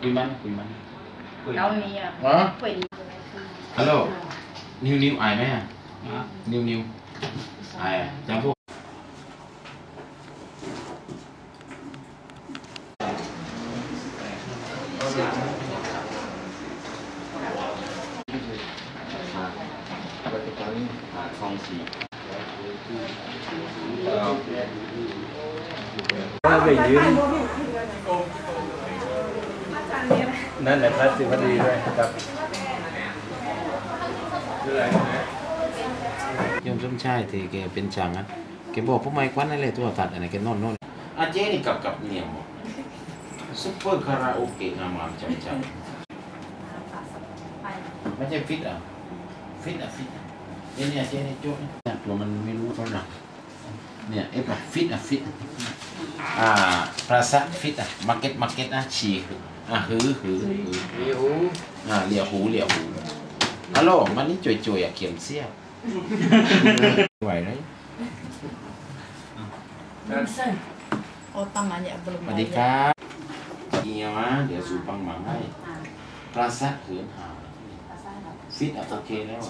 คุยมันคุยมัน Đâu nè อ๋อ Quỳnh ฮัลโหลนิวนิวอายไหมอะนิวนิวอายอะจำพวกอ่าทองสีถ้าไปยืน นั่นแหละพระศิวดีด้วยครับยมสมชายที่แกเป็นช่างอะแกบอกพวกไม้ควันนั่นแหละตัวตัดอันไหนแกนอนนอนอาเจนี่กับกับเนี่ยหมดซุปเปอร์คาราโอเกะงามๆจังจังไม่ใช่ฟิตอะฟิตอะฟิตอะเนี่ยเนี่ยเจนี่โจ๊กเนี่ยตัวมันไม่รู้เท่าไหร่เนี่ยเอฟอะฟิตอะฟิต อ่าปราสาทฟิตอะมาร์เก็ตมาร์เก็ตนะฉีกอะหือหือหือมีหูอ่าเหลี่ยวหูเหลี่ยวหูฮัลโหลมันนี่จ่วยๆอะเขียมเสี้ยวไหวเลย Oh tangannya ส belum วัสดีครับเอียมาเดี๋ยวสูปังหมังให้ปราสาทเหินหาวฟิต